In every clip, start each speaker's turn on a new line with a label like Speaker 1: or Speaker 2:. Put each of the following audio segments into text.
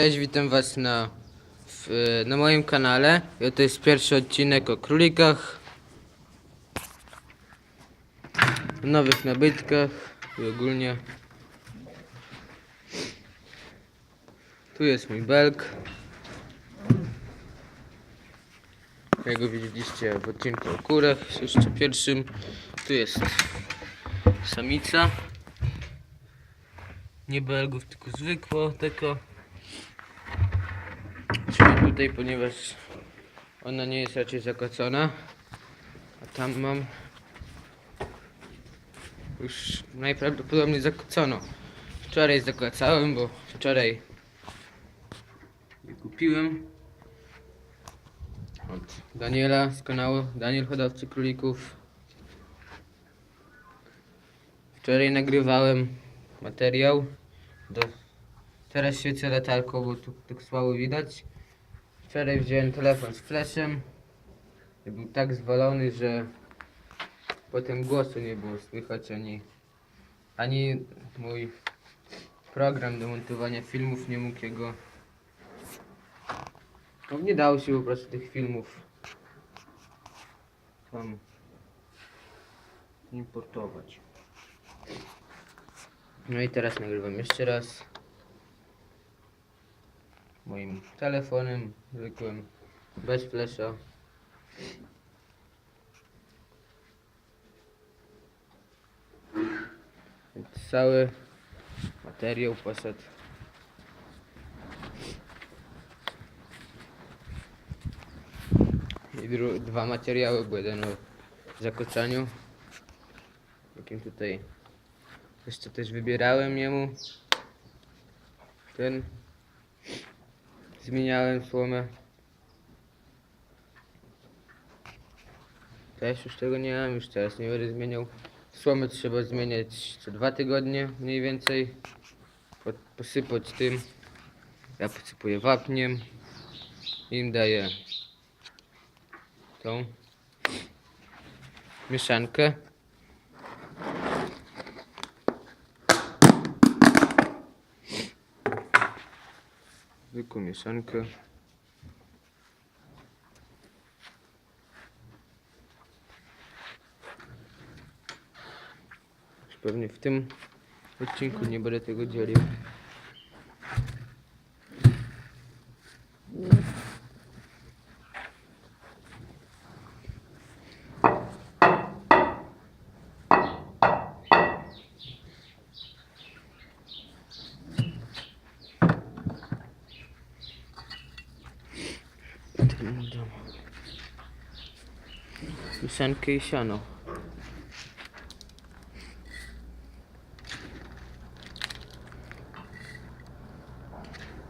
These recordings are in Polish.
Speaker 1: Cześć, witam was na, w, na moim kanale. I To jest pierwszy odcinek o królikach, nowych nabytkach i ogólnie. Tu jest mój belk. Jak go widzieliście w odcinku o kurach, jeszcze pierwszym. Tu jest samica. Nie belgów, tylko zwykło, tylko. Ponieważ ona nie jest raczej zakłacona, a tam mam już najprawdopodobniej zakłócono. Wczoraj zakłacałem, bo wczoraj kupiłem od Daniela z kanału Daniel Hodowcy Królików. Wczoraj nagrywałem materiał do Teraz świecę latarką, bo tu tak słabo widać. Wczoraj wziąłem telefon z flashem. I był tak zwalony, że potem głosu nie było słychać ani ani mój program do montowania filmów nie mógł jego no nie dało się po prostu tych filmów tam importować. No i teraz nagrywam jeszcze raz moim telefonem zwykłym, bez flesza. Cały materiał poszedł. I dwa materiały, bo jeden o zakocaniu, jakim tutaj jeszcze też wybierałem jemu ten Zmieniałem słomę. Też już tego nie mam, już teraz nie będę zmieniał. Słomę trzeba zmieniać co dwa tygodnie mniej więcej. Po, posypać tym. Ja posypuję wapniem. Im daję tą mieszankę. Zwykłą mieszankę. Pewnie w tym odcinku nie będę tego dzielił. Ten dam. Mieszankę i siano.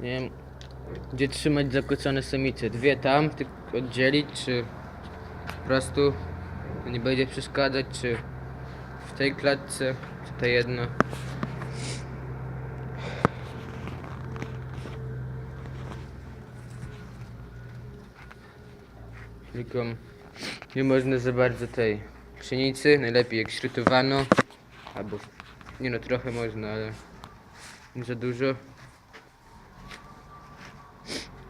Speaker 1: Nie wiem, gdzie trzymać zakłócone samice. Dwie tam, tylko oddzielić, czy po prostu nie będzie przeszkadzać, czy w tej klatce, czy ta jedna. Tylko nie można za bardzo tej pszenicy, najlepiej jak śrutowano, albo nie no trochę można, ale nie za dużo.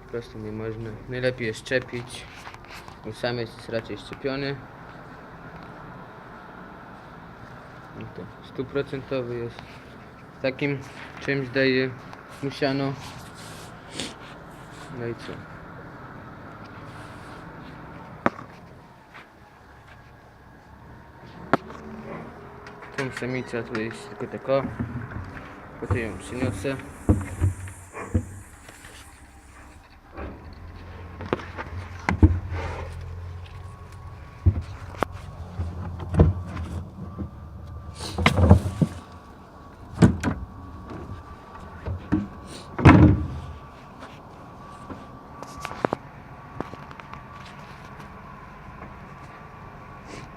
Speaker 1: Po prostu nie można. Najlepiej jest szczepić. Ten sam jest raczej szczepiony. No to stuprocentowy jest. Takim czymś daje musiano. No i co? Tą samicę tu jest tylko tako. Potem ją przyniosę.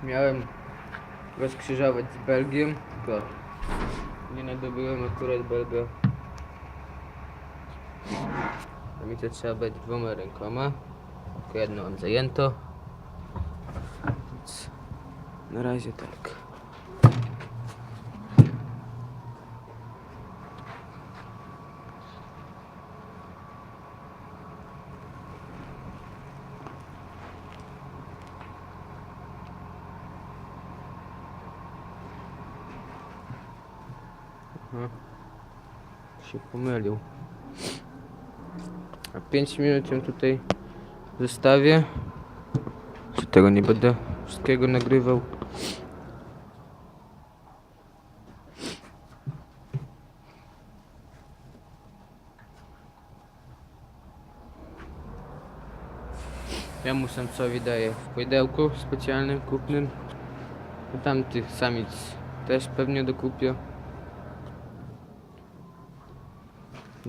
Speaker 1: Miałem rozkrzyżować z Belgią, tylko nie nadobyłem akurat Belga. Samicę trzeba być dwoma rękoma, tylko jedno mam zajęto. Więc na razie tak. No. Się pomylił. A 5 minut ją tutaj zostawię. Czy tego nie będę wszystkiego nagrywał? Ja mu samcowi daję w pojedełku specjalnym, kupnym. A tamtych samic też pewnie dokupię.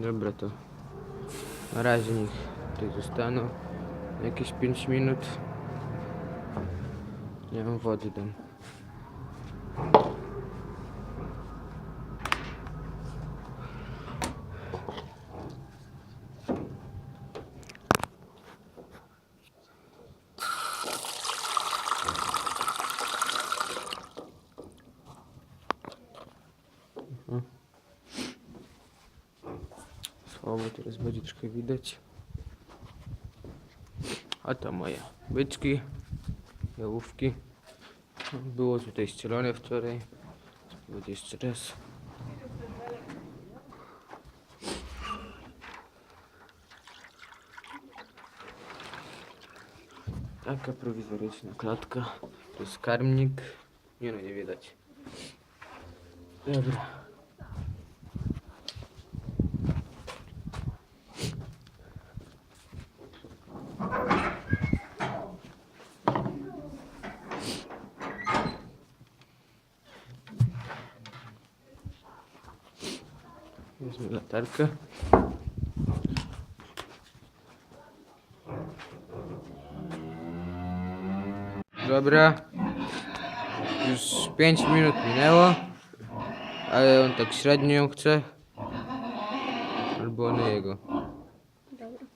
Speaker 1: Dobra to na razie niech tutaj zostaną jakieś 5 minut. Nie mam wody dam. Słabo teraz będzie troszkę widać. A to moje byczki, jałówki. Było tutaj ścielone wczoraj. Spróbuję jeszcze raz. Taka prowizoryczna klatka. To jest karmnik. Nie no, nie widać. Dobra. Wezmę latarkę. Dobra. Już 5 minut minęło. Ale on tak średnio ją chce. Albo ona jego.
Speaker 2: Dobra.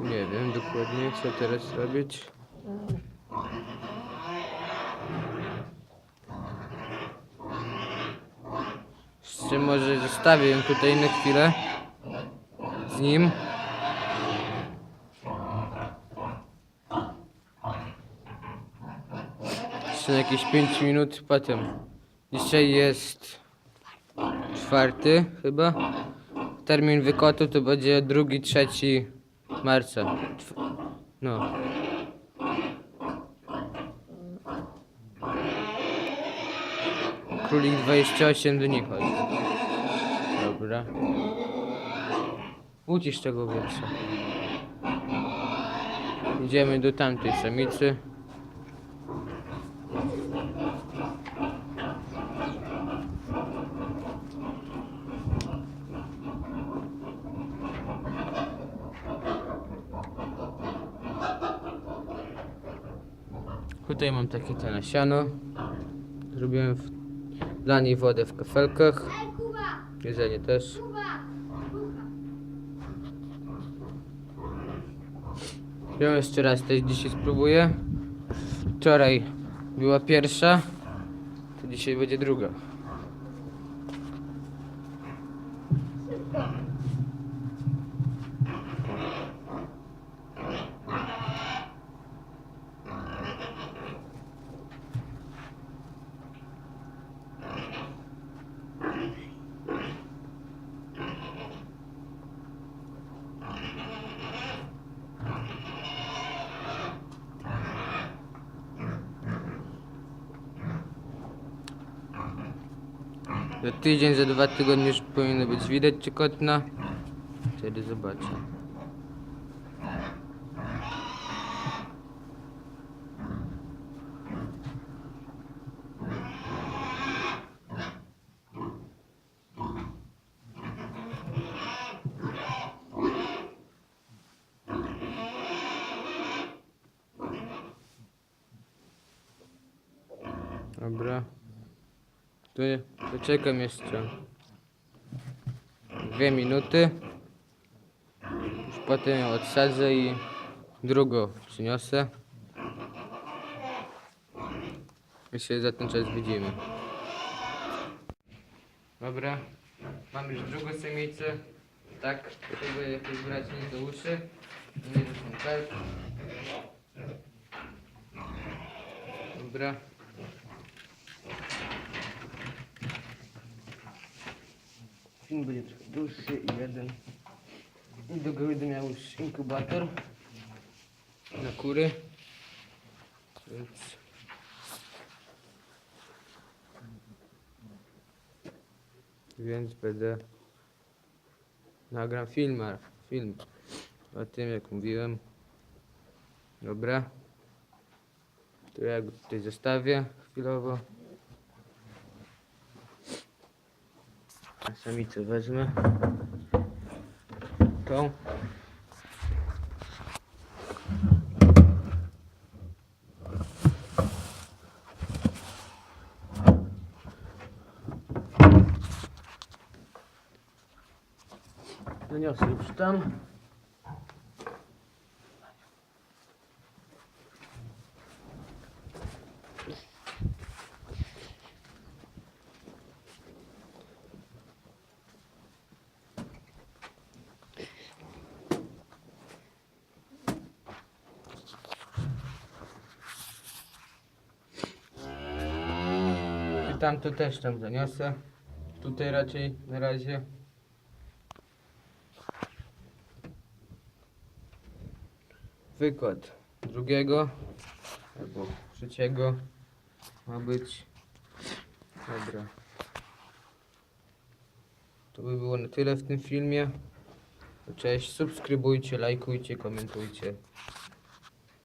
Speaker 1: Nie wiem dokładnie co teraz robić. Jeszcze może zostawię tutaj na chwilę z nim. Jeszcze jakieś 5 minut potem. Dzisiaj jest czwarty chyba. Termin wykotu to będzie drugi, trzeci marca. Czw- No. Królik 28 dni chodzi. Dobra. Ucisz tego wietrza. Idziemy do tamtej samicy. Tutaj mam takie te nasiano. Zrobiłem w, dla niej wodę w kafelkach. Jedzenie też. Ja jeszcze raz dzisiaj spróbuję. Wczoraj była pierwsza, to dzisiaj będzie druga. Za tydzień, za dwa tygodnie już powinno być widać czy kotna. Wtedy zobaczę. Dobra. Tu poczekam jeszcze dwie minuty. Już potem ją odsadzę i drugą przyniosę. I się za ten czas widzimy. Dobra. Mam już drugą samicę. Tak, żeby jakoś brać nie do uszy. Nie do. Dobra. Film będzie trochę dłuższy i jeden. I do góry będę miał już inkubator na kury. Więc... Więc będę nagram film, a- film o tym jak mówiłem. Dobra. To ja go tutaj zostawię chwilowo. A samicę wezmę. Tą. Zaniosę już tam. Tam to też tam zaniosę. Tutaj raczej na razie. Wykład drugiego albo trzeciego ma być. Dobra. To by było na tyle w tym filmie. Cześć, subskrybujcie, lajkujcie, komentujcie.